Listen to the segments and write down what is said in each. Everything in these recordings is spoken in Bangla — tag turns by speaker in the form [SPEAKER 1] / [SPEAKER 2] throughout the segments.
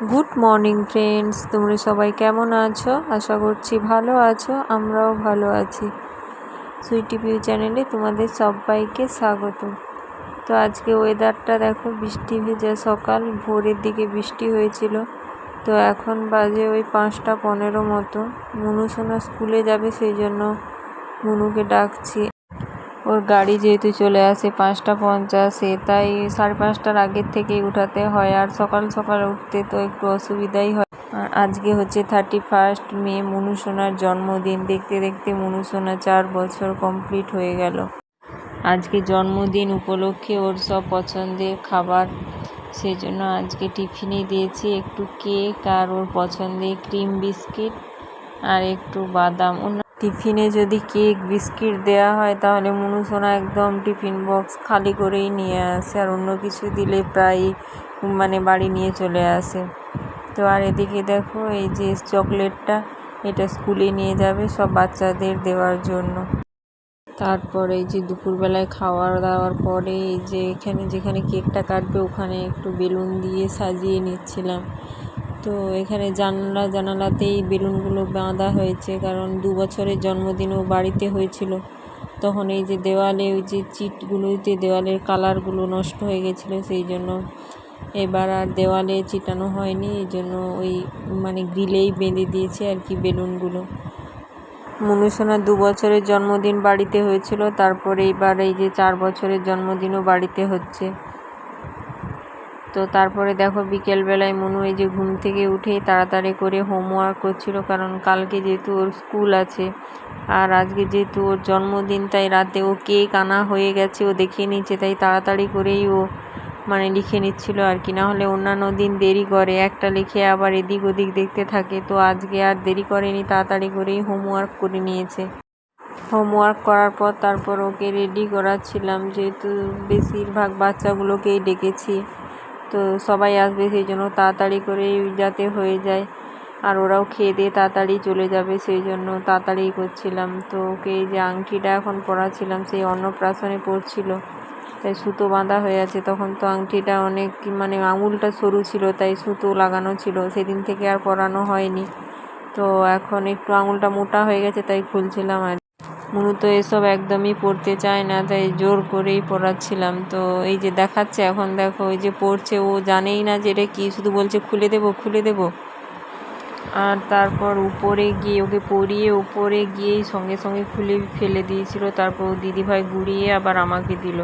[SPEAKER 1] গুড মর্নিং ফ্রেন্ডস তোমরা সবাই কেমন আছো? আশা করছি ভালো আছো, আমরাও ভালো আছি। সুইটি ভিউ চ্যানেলে তোমাদের সবাইকে স্বাগত। তো আজকে ওয়েদারটা দেখো, বৃষ্টি ভেজা সকাল, ভোরের দিকে বৃষ্টি হয়েছিল। তো এখন বাজে ওই পাঁচটা পনেরো মতো। মুনু সোনা স্কুলে যাবে, সেই জন্য মুনুকে ডাকছি। ওর গাড়ি যেহেতু চলে আসে পাঁচটা পঞ্চাশে, তাই সাড়ে পাঁচটার আগের থেকেই উঠাতে হয় আর সকাল সকাল উঠতে তো একটু অসুবিধাই হয়। আজকে হচ্ছে থার্টি ফার্স্ট মে মনুসোনার জন্মদিন। দেখতে দেখতে মনুসোনা চার বছর কমপ্লিট হয়ে গেল। আজকে জন্মদিন উপলক্ষে ওর সব পছন্দের খাবার। সেই জন্য আজকে টিফিনে দিয়েছি একটু কেক আর ওর পছন্দের ক্রিম বিস্কিট আর একটু বাদাম। টিফিনে যদি কেক, বিস্কিট দেওয়া হয়, তাহলে মনুসোনা একদম টিফিন বক্স খালি করেই নিয়ে আসে আর অন্য কিছু দিলে প্রায় মানে বাড়ি নিয়ে চলে আসে। তো আর এদিকে দেখো, এই যে চকলেটটা, এটা স্কুলে নিয়ে যাবে সব বাচ্চাদের দেওয়ার জন্য। তারপরে এই যে দুপুরবেলায় খাওয়ার দাওয়ার পরে এই যে এখানে যেখানে কেকটা কাটবে, ওখানে একটু বেলুন দিয়ে সাজিয়ে নিচ্ছিলাম। তো এখানে জানলা, জানালাতেই বেলুনগুলো বাঁধা হয়েছে, কারণ দু বছরের জন্মদিনও বাড়িতে হয়েছিল। তখন এই যে দেওয়ালে, ওই যে চিটগুলোতে দেওয়ালের কালারগুলো নষ্ট হয়ে গেছিল, সেই জন্য এবার আর দেওয়ালে চিটানো হয়নি। এই জন্য ওই মানে গ্রিলেই বেঁধে দিয়েছে আর কি বেলুনগুলো। মনুসোনার দু বছরের জন্মদিন বাড়িতে হয়েছিল, তারপরে এবার এই যে চার বছরের জন্মদিনও বাড়িতে হচ্ছে। তো তারপরে দেখো বিকেলবেলায় মনু এই যে ঘুম থেকে উঠেই তাড়াতাড়ি করে হোমওয়ার্ক করছিল কারণ কালকে যেহেতু ওর স্কুল আছে। আর আজকে যেহেতু ওর জন্মদিন, তাই রাতে ও কেক আনা হয়ে গেছে, ও দেখিয়ে নিচ্ছে, তাই তাড়াতাড়ি করেই ও মানে লিখে নিচ্ছিল আর কি। না হলে অন্যান্য দিন দেরি করে, একটা লিখে আবার এদিক ওদিক দেখতে থাকে, তো আজকে আর দেরি করেনি, তাড়াতাড়ি করেই হোমওয়ার্ক করে নিয়েছে। হোমওয়ার্ক করার পর তারপর ওকে রেডি করাচ্ছিলাম, যেহেতু বেশিরভাগ বাচ্চাগুলোকেই ডেকেছি। তো সবাই আসবে সেই জন্য তাড়াতাড়ি করে যাতে হয়ে যায়। আর ওরাও খেয়ে দিয়ে তাড়াতাড়ি চলে যাবে সেই জন্য তাড়াতাড়ি করছিলাম। তো ওকে যে আংটিটা এখন পরাছিলাম সেই অন্নপ্রাশনে পড়ছিল তাই সুতো বাঁধা হয়ে আছে। তখন তো আংটিটা অনেক মানে আঙুলটা সরু ছিল, তাই সুতো লাগানো ছিল। সেদিন থেকে আর পরানো হয়নি। তো এখন একটু আঙুলটা মোটা হয়ে গেছে, তাই খুলছিলাম আর মুনু তো এসব একদমই পড়তে চায় না, তাই জোর করেই পড়াচ্ছিলাম। তো এই যে দেখাচ্ছে এখন, দেখো ওই যে পড়ছে, ও জানেই না যে এটা কী, শুধু বলছে খুলে দেবো খুলে দেবো। আর তারপর উপরে গিয়ে ওকে পরিয়ে উপরে গিয়েই সঙ্গে সঙ্গে খুলে ফেলে দিয়েছিল, তারপর দিদিভাই গুড়িয়ে আবার আমাকে দিল।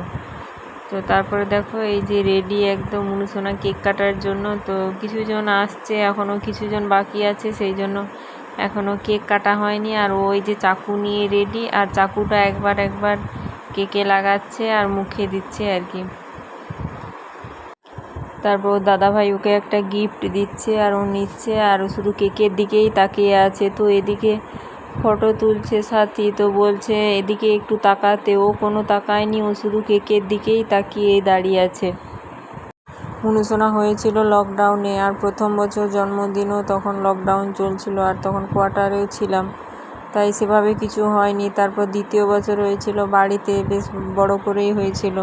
[SPEAKER 1] তো তারপরে দেখো, এই যে রেডি একদম মুনুসোনা কেক কাটার জন্য, তো কিছুজন আসছে, এখনও কিছুজন বাকি আছে, সেই জন্য এখনও কেক কাটা হয়নি আর ওই যে চাকু নিয়ে রেডি আর চাকুটা একবার একবার কেকে লাগাচ্ছে আর মুখে দিচ্ছে আর কি। তারপর দাদাভাই ওকে একটা গিফট দিচ্ছে আর ও নিচ্ছে আর ও শুধু কেকের দিকেই তাকিয়ে আছে। তো এদিকে ফটো তুলছে সাথী, তো বলছে, এদিকে একটু তাকাতে। ও কোনো তাকায়নি, ও শুধু কেকের দিকেই তাকিয়ে দাঁড়িয়ে আছে। অনুশোনা হয়েছিল লকডাউনে আর প্রথম বছর জন্মদিনও তখন লকডাউন চলছিল আর তখন কোয়ার্টারেও ছিলাম। তাই সেভাবে কিছু হয়নি। তারপর দ্বিতীয় বছর হয়েছিল বাড়িতে, বেশ বড় করেই হয়েছিল।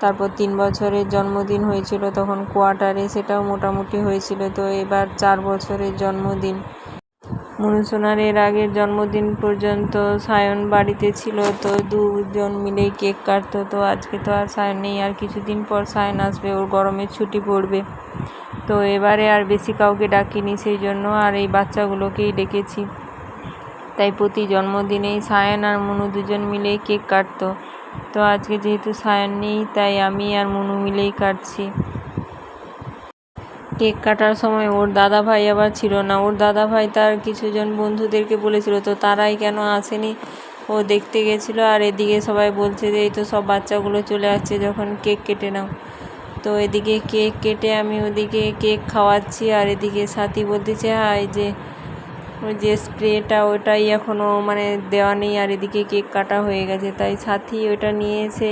[SPEAKER 1] তারপর তিন বছরের জন্মদিন হয়েছিল তখন কোয়ার্টারে সেটাও মোটামুটি হয়েছিল। তো এবার চার বছরের জন্মদিন। মনুসোনার এর আগের জন্মদিন পর্যন্ত সায়ন বাড়িতে ছিল, তো দুজন মিলেই কেক কাটতো, তো আজকে তো আর সায়ন নেই। আর কিছুদিন পর সায়ন আসবে, ওর গরমের ছুটি পড়বে। তো এবারে আর বেশি কাউকে ডাকিনি, সেই জন্য আর এই বাচ্চাগুলোকেই ডেকেছি। তাই প্রতি জন্মদিনেই সায়ন আর মনু দুজন মিলেই কেক কাটতো। তো আজকে যেহেতু সায়ন নেই, তাই আমি আর মনু মিলেই কাটছি। কেক কাটার সময় ওর দাদা ভাই আবার ছিল না। ওর দাদা ভাই তার কিছুজন বন্ধুদেরকে বলেছিল, তো তারাই কেন আসেনি? ও দেখতে গেছিল আর এদিকে সবাই বলছে যে, এই তো সব বাচ্চাগুলো চলে আসছে, যখন কেক কেটে নাও। তো এদিকে কেক কেটে আমি ওদিকে কেক খাওয়াচ্ছি আর এদিকে সাথী বলতেছে হাই যে, ওই যে স্প্রেটা ওটাই এখনও মানে দেওয়া নেই আর এদিকে কেক কাটা হয়ে গেছে। তাই সাথী ওটা নিয়ে এসে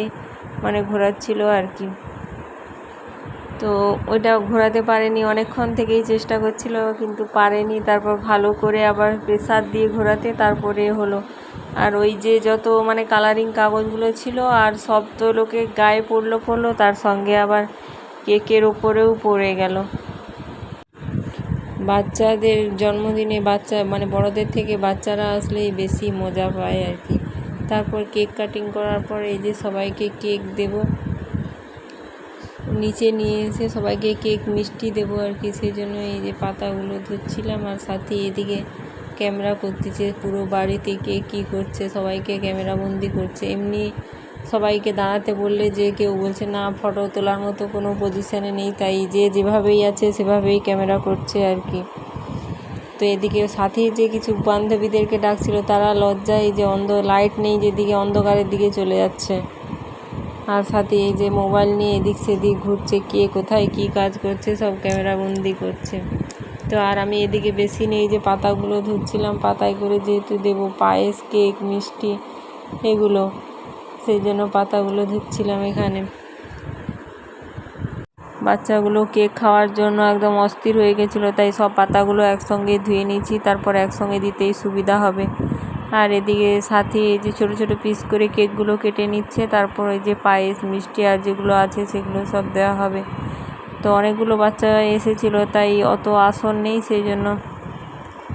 [SPEAKER 1] মানে ঘোরাচ্ছিল আর কি। তো ওইটা ঘোরাতে পারেনি। অনেকক্ষণ থেকেই চেষ্টা করছিল, কিন্তু পারেনি। তারপর ভালো করে আবার প্রেসার দিয়ে ঘোরাতে, তারপরে হলো। আর ওই যে যত মানে কালারিং কাগজগুলো ছিল, আর সব তো লোকে গায়ে পড়ল পড়ল, তার সঙ্গে আবার কেকের ওপরেও পড়ে গেল। বাচ্চাদের জন্মদিনে বাচ্চা মানে বড়দের থেকে বাচ্চারা আসলেই বেশি মজা পায় আর কি। তারপর কেক কাটিং করার পর এই যে সবাইকে কেক দেব। নিচে নিয়ে এসে সবাইকে কেক মিষ্টি দেবো আর কি, সেই জন্য এই যে পাতাগুলো ধুচ্ছিলাম আর সাথে এদিকে ক্যামেরা করতেছে, পুরো বাড়িতে কে কী করছে, সবাইকে ক্যামেরা বন্দি করছে। এমনি সবাইকে দাঁড়াতে বললে যে কেউ বলছে, না, ফটো তোলার মতো কোনো পজিশানে নেই। তাই যে যেভাবেই আছে সেভাবেই ক্যামেরা করছে আর কি। তো এদিকে সাথে যে কিছু বান্ধবীদেরকে ডাকছিল, তারা লজ্জায় যে অন্ধ, লাইট নেই যেদিকে অন্ধকারের দিকে চলে যাচ্ছে। আর সাথে এই যে মোবাইল নিয়ে এদিক সেদিক ঘুরছে কে কোথায় কি কাজ করছে, সব ক্যামেরা বন্দি করছে। তো আর আমি এদিকে বেশি নেই যে পাতাগুলো ধুচ্ছিলাম, পাতায় করে যেহেতু দেবো পায়েস, কেক, মিষ্টি এগুলো, সেই জন্য পাতাগুলো ধুচ্ছিলাম এখানে। বাচ্চাগুলো কেক খাওয়ার জন্য একদম অস্থির হয়ে গেছিল, তাই সব পাতাগুলো একসঙ্গে ধুয়ে নিয়েছি, তারপর একসঙ্গে দিতেই সুবিধা হবে। আর এদিকে সাথে যে ছোটো ছোটো পিস করে কেকগুলো কেটে নিচ্ছে। তারপর ওই যে পায়েস, মিষ্টি আর যেগুলো আছে সেগুলো সব দেওয়া হবে। তো অনেকগুলো বাচ্চা এসেছিল, তাই অত আসন নেই সেই জন্য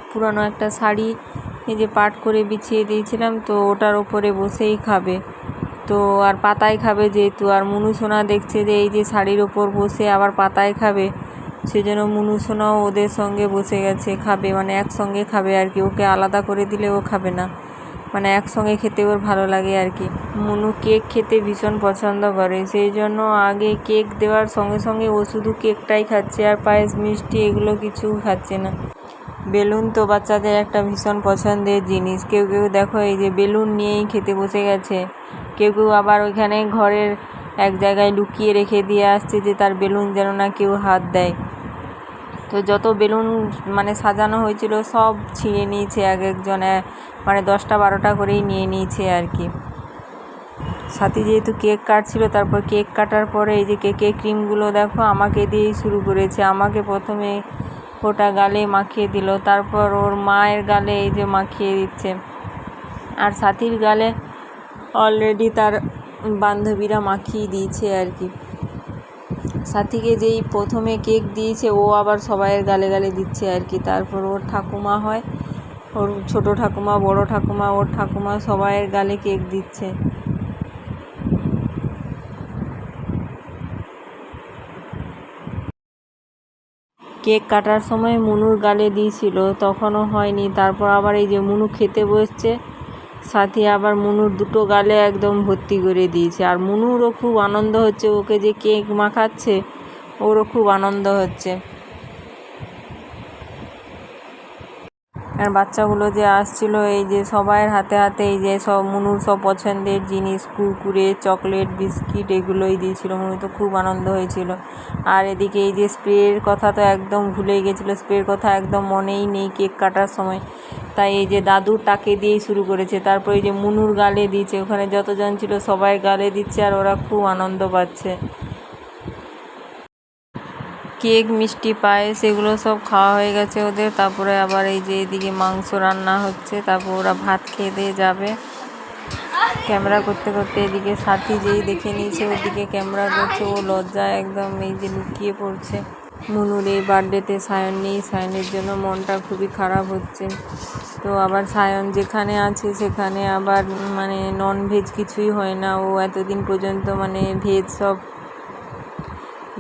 [SPEAKER 1] পুরানো একটা শাড়ি এই যে পাট করে বিছিয়ে দিয়েছিলাম, তো ওটার ওপরে বসেই খাবে। তো আর পাতায় খাবে যেহেতু, আর মুনু সোনা দেখছে যে এই যে শাড়ির ওপর বসে আবার পাতায় খাবে। সেজন্য মুনু সোনাও ওদের সঙ্গে বসে গেছে, খাবে মানে একসঙ্গে খাবে আর কি। ওকে আলাদা করে দিলে ও খাবে না। মানে একসঙ্গে খেতে ওর ভালো লাগে আর কি। মুনু কেক খেতে ভীষণ পছন্দ করে, সেই জন্য আগে কেক দেওয়ার সঙ্গে সঙ্গে ও শুধু কেকটাই খাচ্ছে আর পায়েস, মিষ্টি এগুলো কিছু খাচ্ছে না। বেলুন তো বাচ্চাদের একটা ভীষণ পছন্দের জিনিস। কেউ কেউ দেখো এই যে বেলুন নিয়েই খেতে বসে গেছে। কেউ কেউ আবার ওইখানে ঘরের এক জায়গায় লুকিয়ে রেখে দিয়ে আসছে যে তার বেলুন যেন না কেউ হাত দেয়। তো যত বেলুন মানে সাজানো হয়েছিল সব ছিঁড়ে নিয়েছে এক একজন মানে দশটা বারোটা করেই নিয়ে নিয়েছে আর কি। সাথে যেহেতু কেক কাটছিল, তারপর কেক কাটার পরে এই যে কেকের ক্রিমগুলো দেখো, আমাকে দিয়েই শুরু করেছে। আমাকে প্রথমে ওটা গালে মাখিয়ে দিল, তারপর ওর মায়ের গালে এই যে মাখিয়ে দিচ্ছে। আর সাথীর গালে অলরেডি তার বান্ধবীরা মাখিয়ে দিয়েছে আর কি। সাথীকে যেই প্রথমে কেক দিয়েছে, ও আবার সবাইয়ের গালে গালে দিচ্ছে আর কি। তারপর ওর ঠাকুমা হয়, ওর ছোট ঠাকুমা, বড় ঠাকুমা, ওর ঠাকুমা সবাইয়ের গালে কেক দিচ্ছে। কেক কাটার সময় মুনুর গালে দিয়েছিল, তখনও হয়নি। তারপর আবার এই যে মুনু খেতে বসছে সাথে আবার মুনুর দুটো গালে একদম ভর্তি করে দিয়েছে। আর মুনুরও খুব আনন্দ হচ্ছে, ওকে যে কেক মাখাচ্ছে, ওরও খুব আনন্দ হচ্ছে। আর বাচ্চাগুলো যে আসছিল, এই যে সবাইয়ের হাতে হাতে এই যে সব মুনুর সব পছন্দের জিনিস, কুরকুরে, চকলেট, বিস্কিট এগুলোই দিয়েছিল। মনু তো খুব আনন্দ হয়েছিল। আর এদিকে এই যে স্প্রের কথা তো একদম ভুলেই গেছিল। স্প্রের কথা একদম মনেই নেই কেক কাটার সময়। তাই এই যে দাদুর টাকে দিয়েই শুরু করেছে। তারপর এই যে মুনুর গালে দিয়েছে। ওখানে যতজন ছিল সবাই গালে দিচ্ছে আর ওরা খুব আনন্দ পাচ্ছে। কেক, মিষ্টি, পায়েস এগুলো সব খাওয়া হয়ে গেছে ওদের। তারপরে আবার এই যে এদিকে মাংস রান্না হচ্ছে, তারপর ওরা ভাত খেয়ে দিয়ে যাবে। ক্যামেরা করতে করতে এদিকে সাথী যেই দেখে নিয়েছে, ওদিকে ক্যামেরা করছে, ও লজ্জায় একদম এই যে লুকিয়ে পড়ছে। মুনুর এই বার্থডেতে সায়ন নেই, সায়নের জন্য মনটা খুবই খারাপ হচ্ছে। তো আবার সায়ন যেখানে আছে, সেখানে আবার মানে নন ভেজ কিছুই হয় না। ও এতদিন পর্যন্ত মানে ভেজ সব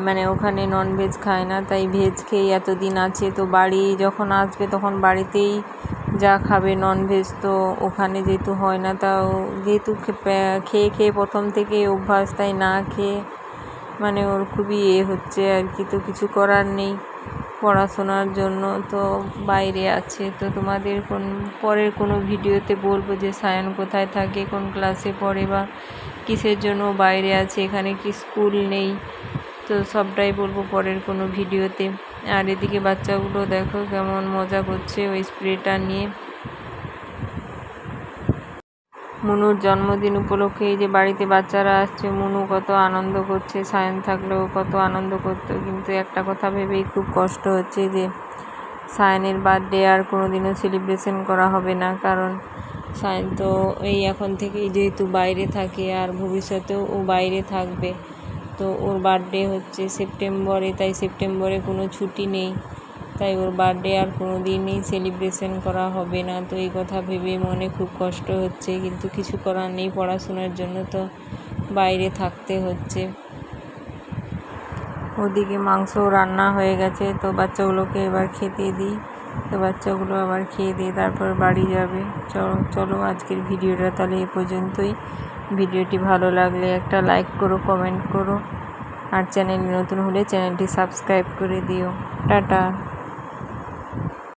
[SPEAKER 1] মানে ওখানে নন ভেজ খায় না, তাই ভেজ খেয়ে এতদিন আছে। তো বাড়ি যখন আসবে তখন বাড়িতেই যা খাবে নন ভেজ তো ওখানে যেহেতু হয় না, তাও যেহেতু খেয়ে খেয়ে প্রথম থেকে অভ্যাস, তাই না খেয়ে মানে ওর খুবই এ হচ্ছে আর কি। তো কিছু করার নেই পড়াশোনার জন্য, তো বাইরে আছে। তো তোমাদের কোন, পরের কোনো ভিডিওতে বলব যে সায়ন কোথায় থাকে, কোন ক্লাসে পড়ে বা কিসের জন্য বাইরে আছে, এখানে কি স্কুল নেই? তো সবটাই বলব পরের কোনো ভিডিওতে। আর এদিকে বাচ্চাগুলো দেখো কেমন মজা করছে ওই স্প্রেটা নিয়ে। মুনুর জন্মদিন উপলক্ষে এই যে বাড়িতে বাচ্চারা আসছে, মুনু কত আনন্দ করছে, সায়ন থাকলেও কত আনন্দ করতো। কিন্তু একটা কথা ভেবেই খুব কষ্ট হচ্ছে যে সায়নের বার্থডে আর কোনো দিনও সেলিব্রেশন করা হবে না। কারণ সায়ন তো এই এখন থেকেই যেহেতু বাইরে থাকে আর ভবিষ্যতেও ও বাইরে থাকবে। তো ওর বার্থডে হচ্ছে সেপ্টেম্বরে, তাই সেপ্টেম্বরে কোনো ছুটি নেই। তাই ওর বার্থডে আর কোনো দিনই সেলিব্রেশন করা হবে না। তো এই কথা ভেবে মনে খুব কষ্ট হচ্ছে, কিন্তু কিছু করার নেই পড়াশোনার জন্য তো বাইরে থাকতে হচ্ছে। ওদিকে মাংস রান্না হয়ে গেছে, তো বাচ্চাগুলোকে এবার খেতে দিই। তো বাচ্চাগুলো আবার খেয়ে দিয়ে তারপর বাড়ি যাবে। চলো চলো আজকের ভিডিওটা তাহলে এ পর্যন্তই। ভিডিওটি ভালো লাগলে একটা লাইক করো, কমেন্ট করো। আর চ্যানেল নতুন হলে চ্যানেলটি সাবস্ক্রাইব করে দিও। টাটা।